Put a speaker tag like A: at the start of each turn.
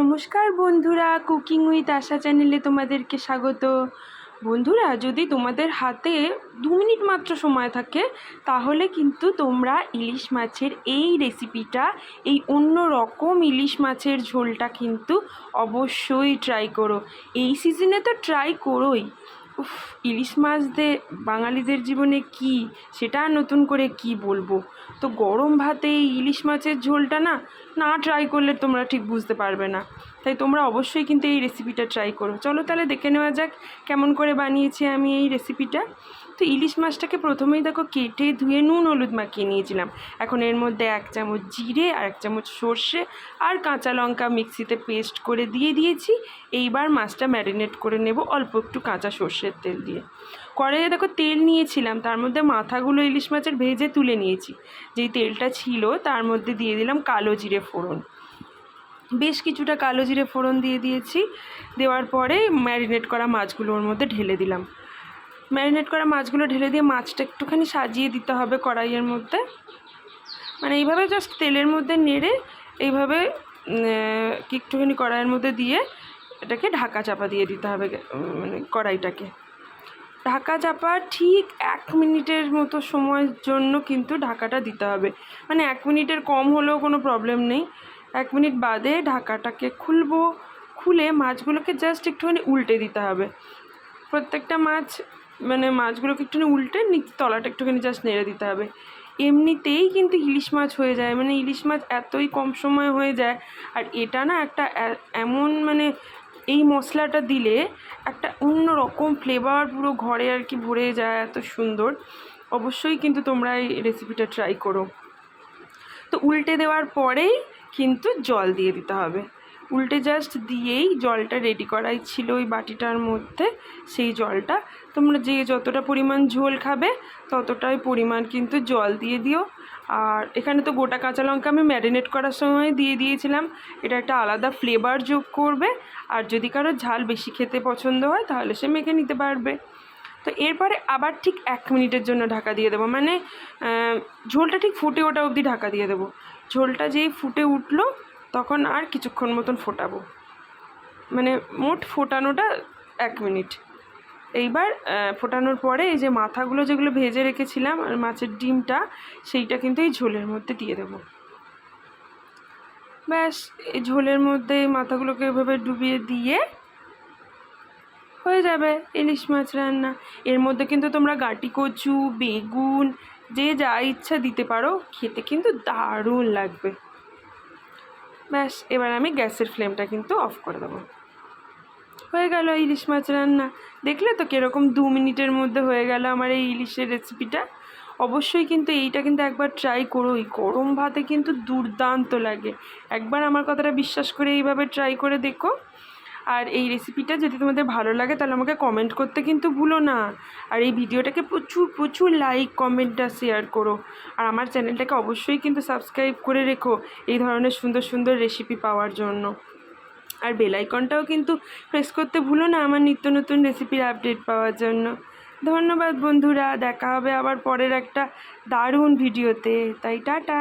A: নমস্কার বন্ধুরা cooking with আশা চ্যানেলে তোমাদেরকে স্বাগত। বন্ধুরা, যদি তোমাদের হাতে দু মিনিট মাত্র সময় থাকে, তাহলে কিন্তু তোমরা ইলিশ মাছের এই রেসিপিটা এই অন্য রকম ইলিশ মাছের ঝোলটা কিন্তু অবশ্যই ট্রাই করো। এই সিজনে তো ট্রাই করোই। উফ, ইলিশ মাছ দে বাঙালিদের জীবনে কি, সেটা আর নতুন করে কি বলব? তো গরম ভাতে এই ইলিশ মাছের ঝোলটা না না ট্রাই করলে তোমরা ঠিক বুঝতে পারবে না। তাই তোমরা অবশ্যই কিন্তু এই রেসিপিটা ট্রাই করো। চলো তাহলে দেখে নেওয়া যাক, কেমন করে বানিয়েছি আমি এই রেসিপিটা তো ইলিশ মাছটাকে প্রথমেই দেখো কেটে ধুয়ে নুন, হলুদ মাখিয়ে নিয়েছিলাম। এখন এর মধ্যে এক চামচ জিরে আর এক চামচ সর্ষে আর কাঁচা লঙ্কা মিক্সিতে পেস্ট করে দিয়ে দিয়েছি। এইবার মাছটা ম্যারিনেট করে নেব অল্প একটু কাঁচা সর্ষের তেল দিয়ে। কড়াইয়ে দেখো তেল নিয়েছিলাম, তার মধ্যে মাথাগুলো ইলিশ মাছের ভেজে তুলে নিয়েছি। যেই তেলটা ছিল, তার মধ্যে দিয়ে দিলাম কালো জিরে ফোড়ন। বেশ কিছুটা কালো জিরে ফোড়ন দিয়ে দিয়েছি। দেওয়ার পরে ম্যারিনেট করা মাছগুলো ওর মধ্যে ঢেলে দিলাম। ম্যারিনেট করা মাছগুলো ঢেলে দিয়ে মাছটা একটুখানি সাজিয়ে দিতে হবে কড়াইয়ের মধ্যে। মানে এইভাবে জাস্ট তেলের মধ্যে নেড়ে এইভাবে একটুখানি কড়াইয়ের মধ্যে দিয়ে এটাকে ঢাকা চাপা দিয়ে দিতে হবে মানে কড়াইটাকে। ঢাকা চাপা ঠিক এক মিনিটের মতো সময়ের জন্য কিন্তু ঢাকাটা দিতে হবে। মানে এক মিনিটের কম হলেও কোনো প্রবলেম নেই। এক মিনিট বাদে ঢাকাটাকে খুলবো, খুলে মাছগুলোকে জাস্ট একটুখানি উল্টে দিতে হবে। প্রত্যেকটা মাছ মানে মাছগুলোকে একটুখানি উল্টে তলাটা একটুখানি জাস্ট নেড়ে দিতে হবে। এমনিতেই কিন্তু ইলিশ মাছ হয়ে যায় মানে ইলিশ মাছ এতই কম সময় হয়ে যায়। আর এটা না একটা এমন মানে এই মশলাটা দিলে একটা অন্য রকম ফ্লেভার পুরো ঘরে আর কি ভরে যায়, এত সুন্দর। অবশ্যই কিন্তু তোমরা এই রেসিপিটা ট্রাই করো। তো উল্টে দেওয়ার পরেই কিন্তু জল দিয়ে দিতে হবে। উল্টে জাস্ট দিয়েই জলটা রেডি করাই ছিল ওই বাটিটার মধ্যে, সেই জলটা। তোমরা যে যতটা পরিমাণ ঝোল খাবে, ততটাই পরিমাণ কিন্তু জল দিয়ে দিও। আর এখানে তো গোটা কাঁচা লঙ্কা আমি ম্যারিনেট করার সময় দিয়ে দিয়েছিলাম। এটা একটা আলাদা ফ্লেভার যোগ করবে। আর যদি কারও ঝাল বেশি খেতে পছন্দ হয়, তাহলে সে মেখে নিতে পারবে। তো এরপরে আবার ঠিক এক মিনিটের জন্য ঢাকা দিয়ে দেবো। মানে ঝোলটা ঠিক ফুটে ওটা অবধি ঢাকা দিয়ে দেবো। ঝোলটা যেই ফুটে উঠল তখন আর কিছুক্ষণ মতন ফোটাবো। মানে মোট ফোটানোটা এক মিনিট। এইবার ফোটানোর পরে এই যে মাথাগুলো যেগুলো ভেজে রেখেছিলাম আর মাছের ডিমটা, সেইটা কিন্তু এই ঝোলের মধ্যে দিয়ে দেবো। ব্যাস, এই ঝোলের মধ্যে এই মাথাগুলোকে এভাবে ডুবিয়ে দিয়ে হয়ে যাবে ইলিশ মাছ রান্না। এর মধ্যে কিন্তু তোমরা গাটি কচু, বেগুন, যে যা ইচ্ছা দিতে পারো, খেতে কিন্তু দারুণ লাগবে। ব্যাস, এবার আমি গ্যাসের ফ্লেমটা কিন্তু অফ করে দেবো। হয়ে গেল ইলিশ মাছ রান্না। দেখলে তো কীরকম দু মিনিটের মধ্যে হয়ে গেল আমার এই ইলিশের রেসিপিটা অবশ্যই কিন্তু এইটা কিন্তু একবার ট্রাই করোই গরম ভাতে কিন্তু দুর্দান্ত লাগে। একবার আমার কথাটা বিশ্বাস করে এইভাবে ট্রাই করে দেখো। আর এই রেসিপিটা যদি তোমাদের ভালো লাগে, তাহলে আমাকে কমেন্ট করতে কিন্তু ভুলো না। আর এই ভিডিওটাকে প্রচুর প্রচুর লাইক কমেন্টটা শেয়ার করো। আর আমার চ্যানেলটাকে অবশ্যই কিন্তু সাবস্ক্রাইব করে রেখো এই ধরনের সুন্দর সুন্দর রেসিপি পাওয়ার জন্য। আর বেলাইকনটাও কিন্তু প্রেস করতে ভুলো না আমার নিত্য নতুন রেসিপির আপডেট পাওয়ার জন্য। ধন্যবাদ বন্ধুরা, দেখা হবে আবার পরের একটা দারুণ ভিডিওতে তাই টাটা!